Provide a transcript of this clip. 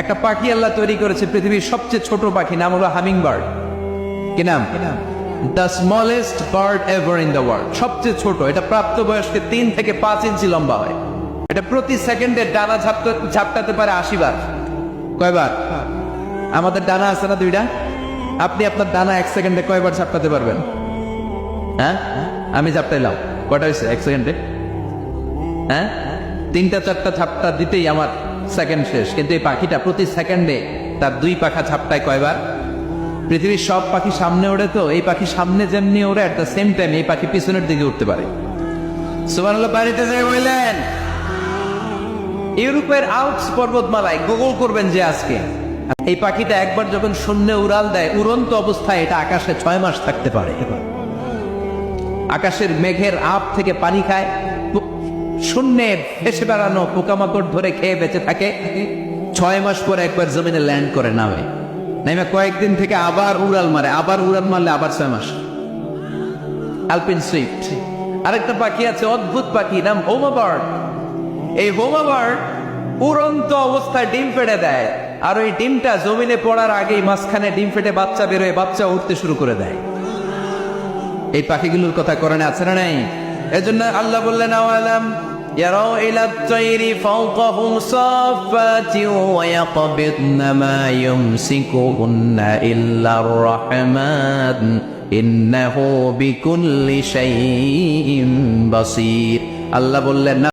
একটা পাখি আল্লাহ তৈরি করেছে পৃথিবীর সবচেয়ে ছোট পাখি নাম হলো হামিং বার্ড কি নাম? The smallest bird ever in the world সবচেয়ে ছোট এটা প্রাপ্তবয়স্কে তিন থেকে পাঁচ ইঞ্চি লম্বা হয়। এটা প্রতি সেকেন্ডে ডানা ঝাপটা ঝাপটাতে পারে আশি বার। কয়বার? আমাদের ডানা আছে না দুইটা? আপনি আপনার ডানা এক সেকেন্ডে কয়বার ঝাপটাতে পারবেন? হ্যাঁ? আমি ঝাপটাইলাম। কটা হয়েছে এক সেকেন্ডে? হ্যাঁ? তিনটা চারটা ঝাপটা দিতেই আমার সেকেন্ড শেষ। কিন্তু এই পাখিটা প্রতি সেকেন্ডে তার দুই পাখা ঝাপটায় কয়বার? পৃথিবীর সব পাখি সামনে ওড়ে তো, এই পাখি সামনে যেমনি ওড়ে অ্যাট দ্য সেম টাইম এই পাখি পিছনের দিকে উঠতে পারে। সুমান বাড়িতে বললেন। ইউরোপের আউটস পর্বতমালায় গুগল করবেন যে আজকে। এই পাখিটা একবার যখন শূন্যে উড়াল দেয়, উড়ন্ত অবস্থায় এটা আকাশে ছয় মাস থাকতে পারে। আকাশের মেঘের আপ থেকে পানি খায় শূন্যে ভেসে বেড়ানো পোকামাকড় ধরে খেয়ে বেঁচে থাকে। ছয় মাস পরে একবার জমিনে ল্যান্ড করে নামে। নামে কয়েকদিন থেকে আবার উড়াল মারে, আবার উড়াল মারলে আবার ছয় মাস। আলপিন সুইফট আরেকটা পাখি আছে, অদ্ভুত পাখি, নাম হোমা বার্ড। এই হোমা বার্ড উড়ন্ত অবস্থায় ডিম ফেটে দেয়, আর ওই ডিমটা জমিনে পড়ার আগেই মাঝখানে ডিম ফেটে বাচ্চা বেরোয়, বাচ্চা উঠতে শুরু করে দেয়। এই পাখিগুলোর কথা কোরআনে আছে না নাই? এজন্য আল্লাহ বললেন, আওয়ালাম يروا إلى الطير فوقهم صافات ويقبضن ما يمسكهن إلا الرحمن إنه بكل شيء بصير আল্লাহ বললেন না